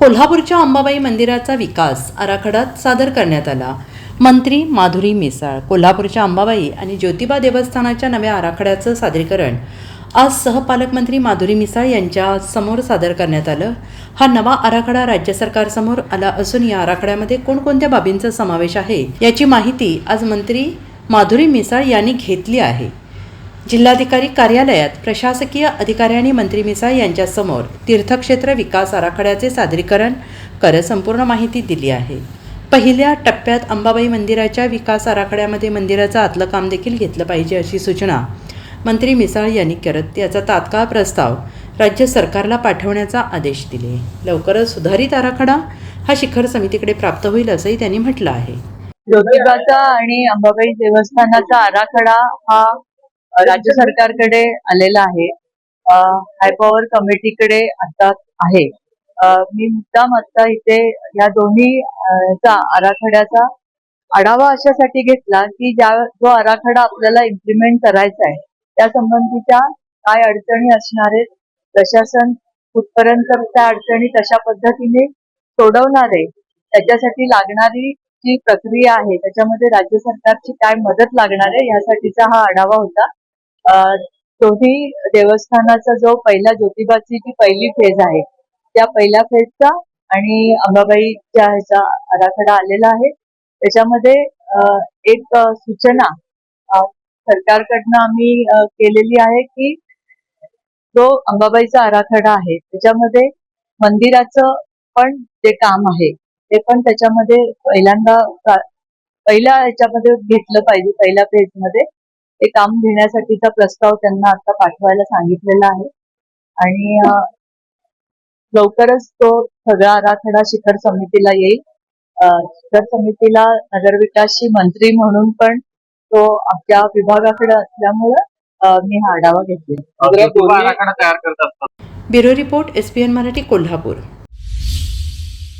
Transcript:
कोल्हापूरच्या अंबाबाई मंदिराचा विकास आराखडात सादर करण्यात आला. मंत्री माधुरी मिसाळ कोल्हापूरच्या अंबाबाई आणि ज्योतिबा देवस्थानाच्या नव्या आराखड्याचं सादरीकरण. आज सहपालकमंत्री माधुरी मिसाळ यांच्या समोर सादर करण्यात आलं. हा नवा आराखडा राज्य सरकारसमोर आला असून या आराखड्यामध्ये कोणकोणत्या बाबींचा समावेश आहे याची माहिती आज मंत्री माधुरी मिसाळ यांनी घेतली आहे. जिल्हाधिकारी कार्यालयात प्रशासकीय अधिकाऱ्यांनी मंत्री मिसाळ यांच्यासमोर तीर्थक्षेत्र विकास आराखड्याचे सादरीकरण करत संपूर्ण माहिती दिली आहे. पहिल्या टप्प्यात अंबाबाई मंदिराच्या विकास आराखड्यामध्ये मंदिराचं आतलं काम देखील घेतलं पाहिजे अशी सूचना मंत्री मिसाळ यांनी करत याचा तात्काळ प्रस्ताव राज्य सरकारला पाठवण्याचा आदेश दिले. लवकरच सुधारित आराखडा हा शिखर समितीकडे प्राप्त होईल असंही त्यांनी म्हटलं आहे. ज्योतिबाचा आणि अंबाबाई देवस्थानाचा आराखडा हा राज्य सरकारकडे आलेला आहे. हायपॉवर कमिटीकडे आता आहे. मी मुद्दाम आता इथे या दोन्ही चा आराखड्याचा आढावा अशासाठी घेतला की ज्या जो आराखडा आपल्याला इम्प्लिमेंट करायचा आहे त्या संबंधीच्या काय अडचणी असणार आहेत प्रशासन कुठपर्यंत त्या अडचणी कशा पद्धतीने सोडवणार आहे त्याच्यासाठी लागणारी जी प्रक्रिया आहे त्याच्यामध्ये राज्य सरकारची काय मदत लागणार आहे यासाठीचा हा आढावा होता. दोन्ही देवस्थानाचा जो पहिला ज्योतिबाची जी पहिली फेज आहे. त्या पहिल्या फेजचा आणि अंबाबाईच्या ह्याचा आराखडा आलेला आहे त्याच्यामध्ये एक सूचना सरकारकडनं आम्ही केलेली आहे की जो अंबाबाईचा आराखडा आहे त्याच्यामध्ये मंदिराचं पण जे काम आहे ते पण त्याच्यामध्ये पहिल्यांदा पहिल्या ह्याच्यामध्ये घेतलं पाहिजे पहिल्या फेजमध्ये ते काम घेण्यासाठीचा प्रस्ताव त्यांना आता पाठवायला सांगितलेला आहे. आणि लवकरच तो सगळा आराखडा शिखर समितीला येईल. शिखर समितीला नगरविकासची मंत्री म्हणून पण तो आपल्या विभागाकडे असल्यामुळं मी हा आढावा घेतला bureau report S P N Marathi Kolhapur.